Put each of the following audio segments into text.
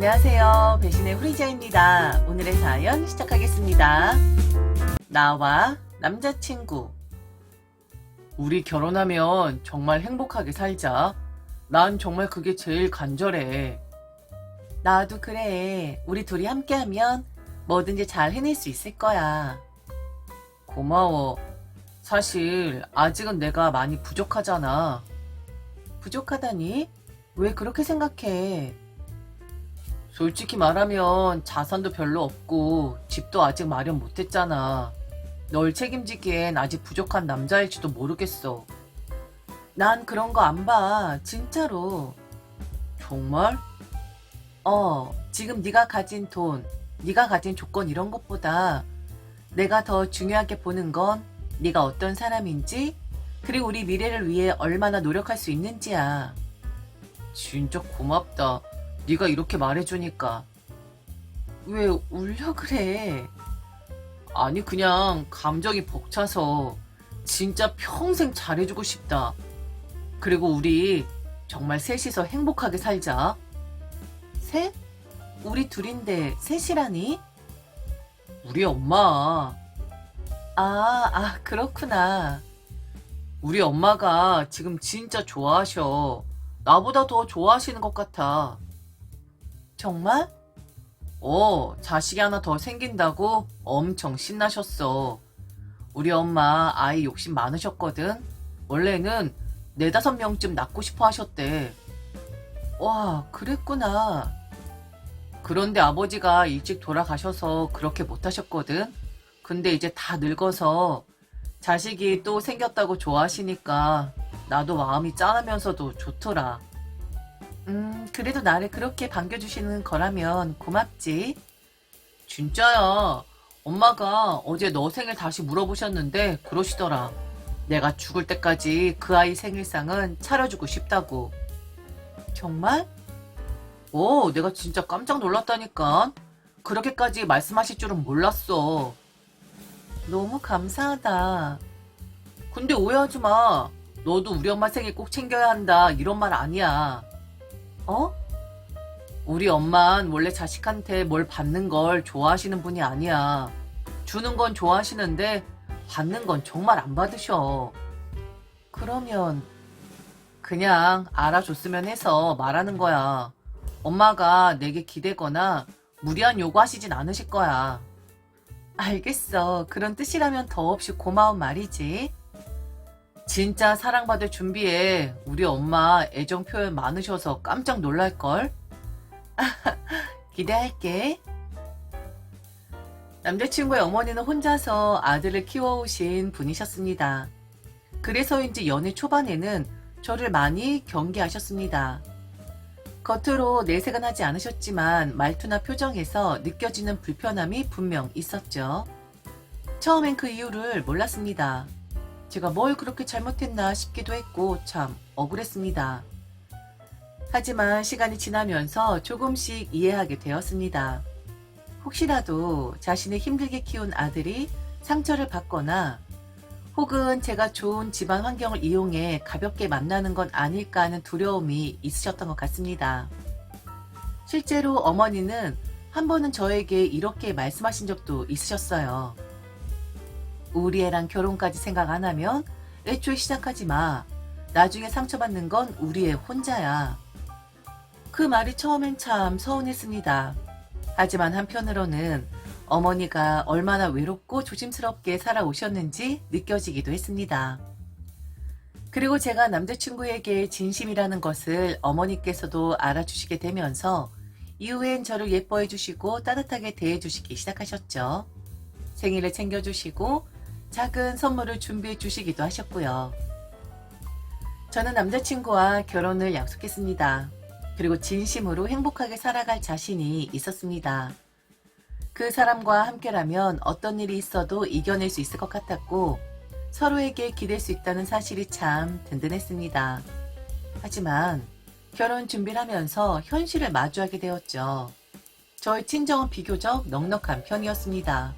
안녕하세요. 배신의 후리자입니다. 오늘의 사연 시작하겠습니다. 나와 남자친구. 우리 결혼하면 정말 행복하게 살자. 난 정말 그게 제일 간절해. 나도 그래. 우리 둘이 함께하면 뭐든지 잘 해낼 수 있을 거야. 고마워. 사실 아직은 내가 많이 부족하잖아. 부족하다니? 왜 그렇게 생각해? 솔직히 말하면 자산도 별로 없고 집도 아직 마련 못했잖아. 널 책임지기엔 아직 부족한 남자일지도 모르겠어. 난 그런 거 안 봐. 진짜로. 정말? 어, 지금 네가 가진 돈, 네가 가진 조건 이런 것보다 내가 더 중요하게 보는 건 네가 어떤 사람인지 그리고 우리 미래를 위해 얼마나 노력할 수 있는지야. 진짜 고맙다. 네가 이렇게 말해주니까. 왜 울려 그래? 아니 그냥 감정이 벅차서 진짜 평생 잘해주고 싶다. 그리고 우리 정말 셋이서 행복하게 살자. 셋? 우리 둘인데 셋이라니? 우리 엄마. 아, 아, 그렇구나. 우리 엄마가 지금 진짜 좋아하셔. 나보다 더 좋아하시는 것 같아. 정말? 어, 자식이 하나 더 생긴다고 엄청 신나셨어. 우리 엄마 아이 욕심 많으셨거든. 원래는 네다섯 명쯤 낳고 싶어 하셨대. 와, 그랬구나. 그런데 아버지가 일찍 돌아가셔서 그렇게 못하셨거든. 근데 이제 다 늙어서 자식이 또 생겼다고 좋아하시니까 나도 마음이 짠하면서도 좋더라. 음, 그래도 나를 그렇게 반겨주시는 거라면 고맙지. 진짜야. 엄마가 어제 너 생일 다시 물어보셨는데 그러시더라. 내가 죽을 때까지 그 아이 생일상은 차려주고 싶다고. 정말? 오, 내가 진짜 깜짝 놀랐다니까. 그렇게까지 말씀하실 줄은 몰랐어. 너무 감사하다. 근데 오해하지 마. 너도 우리 엄마 생일 꼭 챙겨야 한다. 이런 말 아니야. 어? 우리 엄만 원래 자식한테 뭘 받는 걸 좋아하시는 분이 아니야. 주는 건 좋아하시는데 받는 건 정말 안 받으셔. 그러면 그냥 알아줬으면 해서 말하는 거야. 엄마가 내게 기대거나 무리한 요구하시진 않으실 거야. 알겠어. 그런 뜻이라면 더없이 고마운 말이지. 진짜 사랑받을 준비해. 우리 엄마 애정 표현 많으셔서 깜짝 놀랄걸? 기대할게. 남자친구의 어머니는 혼자서 아들을 키워오신 분이셨습니다. 그래서인지 연애 초반에는 저를 많이 경계하셨습니다. 겉으로 내색은 하지 않으셨지만 말투나 표정에서 느껴지는 불편함이 분명 있었죠. 처음엔 그 이유를 몰랐습니다. 제가 뭘 그렇게 잘못했나 싶기도 했고 참 억울했습니다. 하지만 시간이 지나면서 조금씩 이해하게 되었습니다. 혹시라도 자신을 힘들게 키운 아들이 상처를 받거나 혹은 제가 좋은 집안 환경을 이용해 가볍게 만나는 건 아닐까 하는 두려움이 있으셨던 것 같습니다. 실제로 어머니는 한 번은 저에게 이렇게 말씀하신 적도 있으셨어요. 우리 애랑 결혼까지 생각 안 하면 애초에 시작하지 마. 나중에 상처받는 건 우리 애 혼자야. 그 말이 처음엔 참 서운했습니다. 하지만 한편으로는 어머니가 얼마나 외롭고 조심스럽게 살아오셨는지 느껴지기도 했습니다. 그리고 제가 남자친구에게 진심이라는 것을 어머니께서도 알아주시게 되면서 이후엔 저를 예뻐해 주시고 따뜻하게 대해 주시기 시작하셨죠. 생일을 챙겨주시고 작은 선물을 준비해 주시기도 하셨고요. 저는 남자친구와 결혼을 약속했습니다. 그리고 진심으로 행복하게 살아갈 자신이 있었습니다. 그 사람과 함께라면 어떤 일이 있어도 이겨낼 수 있을 것 같았고 서로에게 기댈 수 있다는 사실이 참 든든했습니다. 하지만 결혼 준비를 하면서 현실을 마주하게 되었죠. 저의 친정은 비교적 넉넉한 편이었습니다.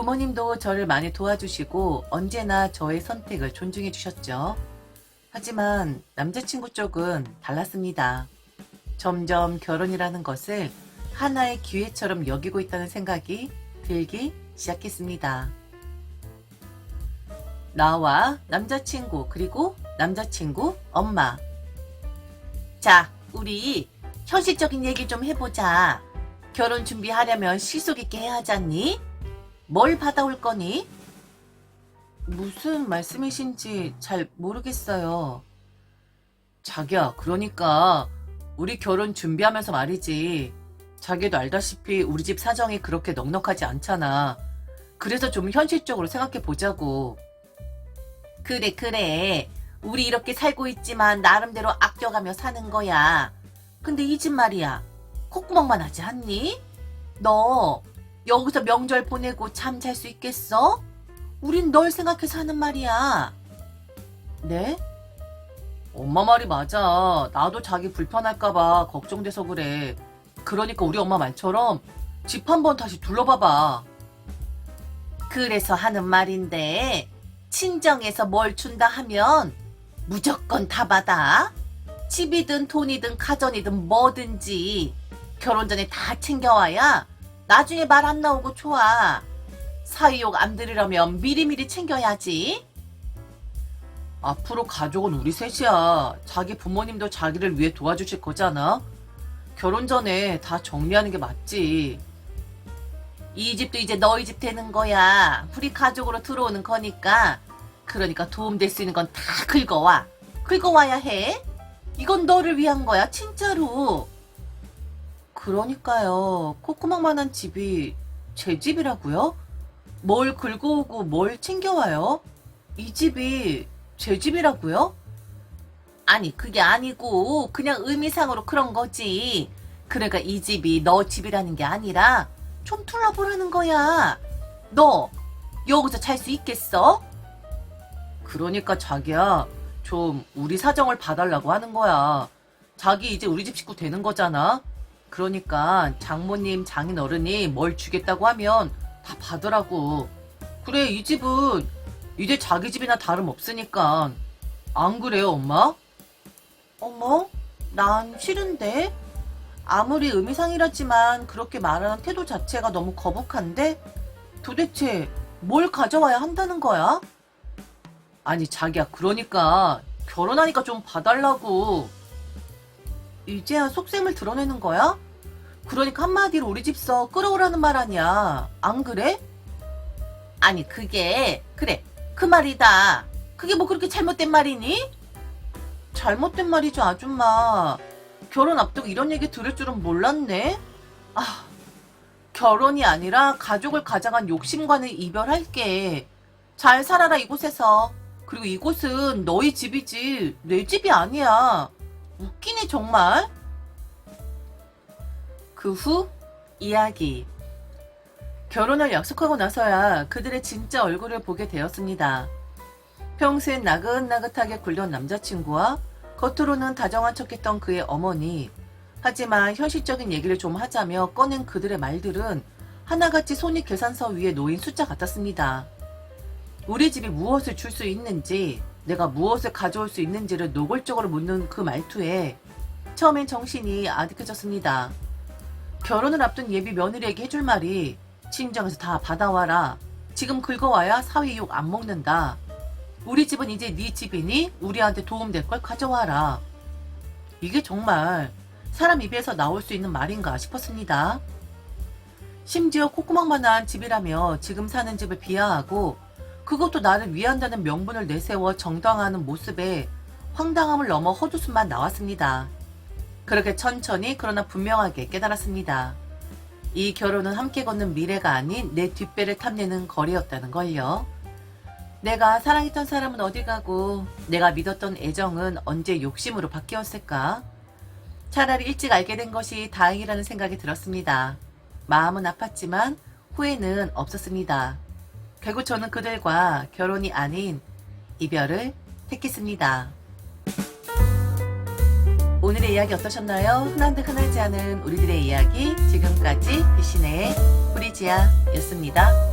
부모님도 저를 많이 도와주시고 언제나 저의 선택을 존중해 주셨죠. 하지만 남자친구 쪽은 달랐습니다. 점점 결혼이라는 것을 하나의 기회처럼 여기고 있다는 생각이 들기 시작했습니다. 나와 남자친구 그리고 남자친구 엄마 자 우리 현실적인 얘기 좀 해보자 결혼 준비하려면 실속 있게 해야 하지 않니? 뭘 받아올 거니? 무슨 말씀이신지 잘 모르겠어요. 자기야, 그러니까 우리 결혼 준비하면서 말이지. 자기도 알다시피 우리 집 사정이 그렇게 넉넉하지 않잖아. 그래서 좀 현실적으로 생각해 보자고. 그래, 그래. 우리 이렇게 살고 있지만 나름대로 아껴가며 사는 거야. 근데 이 집 말이야. 콧구멍만 하지 않니? 너 여기서 명절 보내고 잠 잘 수 있겠어? 우린 널 생각해서 하는 말이야. 네? 엄마 말이 맞아. 나도 자기 불편할까봐 걱정돼서 그래. 그러니까 우리 엄마 말처럼 집 한 번 다시 둘러봐봐. 그래서 하는 말인데, 친정에서 뭘 준다 하면 무조건 다 받아. 집이든 돈이든 가전이든 뭐든지 결혼 전에 다 챙겨와야 나중에 말 안 나오고 좋아. 사위욕 안 들으려면 미리미리 챙겨야지. 앞으로 가족은 우리 셋이야. 자기 부모님도 자기를 위해 도와주실 거잖아. 결혼 전에 다 정리하는 게 맞지. 이 집도 이제 너희 집 되는 거야. 우리 가족으로 들어오는 거니까. 그러니까 도움될 수 있는 건 다 긁어와. 긁어와야 해. 이건 너를 위한 거야, 진짜로. 그러니까요. 콧구멍만한 집이 제 집이라고요? 뭘 긁어오고 뭘 챙겨와요? 이 집이 제 집이라고요? 아니, 그게 아니고, 그냥 의미상으로 그런 거지. 그러니까 이 집이 너 집이라는 게 아니라, 좀 둘러보라는 거야. 너, 여기서 잘 수 있겠어? 그러니까 자기야, 좀 우리 사정을 봐달라고 하는 거야. 자기 이제 우리 집 식구 되는 거잖아? 그러니까 장모님, 장인 어른이 뭘 주겠다고 하면 다 받으라고. 그래, 이 집은 이제 자기 집이나 다름없으니까. 안 그래요, 엄마? 어머, 난 싫은데? 아무리 의미상이라지만 그렇게 말하는 태도 자체가 너무 거북한데? 도대체 뭘 가져와야 한다는 거야? 아니, 자기야, 그러니까 결혼하니까 좀 봐달라고. 이제야 속셈을 드러내는 거야? 그러니까 한마디로 우리 집서 끌어오라는 말 아니야. 안 그래? 아니, 그게, 그래, 그 말이다. 그게 뭐 그렇게 잘못된 말이니? 잘못된 말이죠, 아줌마. 결혼 앞두고 이런 얘기 들을 줄은 몰랐네. 아, 결혼이 아니라 가족을 가장한 욕심과는 이별할게. 잘 살아라, 이곳에서. 그리고 이곳은 너희 집이지, 내 집이 아니야. 웃기네, 정말. 그 후, 이야기. 결혼을 약속하고 나서야 그들의 진짜 얼굴을 보게 되었습니다. 평소엔 나긋나긋하게 굴던 남자친구와 겉으로는 다정한 척했던 그의 어머니. 하지만 현실적인 얘기를 좀 하자며 꺼낸 그들의 말들은 하나같이 손익 계산서 위에 놓인 숫자 같았습니다. 우리 집이 무엇을 줄 수 있는지, 내가 무엇을 가져올 수 있는지를 노골적으로 묻는 그 말투에 처음엔 정신이 아득해졌습니다. 결혼을 앞둔 예비 며느리에게 해줄 말이 친정에서 다 받아와라. 지금 긁어와야 사위 욕 안 먹는다. 우리 집은 이제 네 집이니 우리한테 도움될 걸 가져와라. 이게 정말 사람 입에서 나올 수 있는 말인가 싶었습니다. 심지어 콧구멍만한 집이라며 지금 사는 집을 비하하고 그것도 나를 위한다는 명분을 내세워 정당화하는 모습에 황당함을 넘어 헛웃음만 나왔습니다. 그렇게 천천히 그러나 분명하게 깨달았습니다. 이 결혼은 함께 걷는 미래가 아닌 내 뒷배를 탐내는 거리였다는 걸요. 내가 사랑했던 사람은 어디 가고 내가 믿었던 애정은 언제 욕심으로 바뀌었을까? 차라리 일찍 알게 된 것이 다행이라는 생각이 들었습니다. 마음은 아팠지만 후회는 없었습니다. 결국 저는 그들과 결혼이 아닌 이별을 택했습니다. 오늘의 이야기 어떠셨나요? 흔한데 흔하지 않은 우리들의 이야기 지금까지 비신의 프리지아였습니다.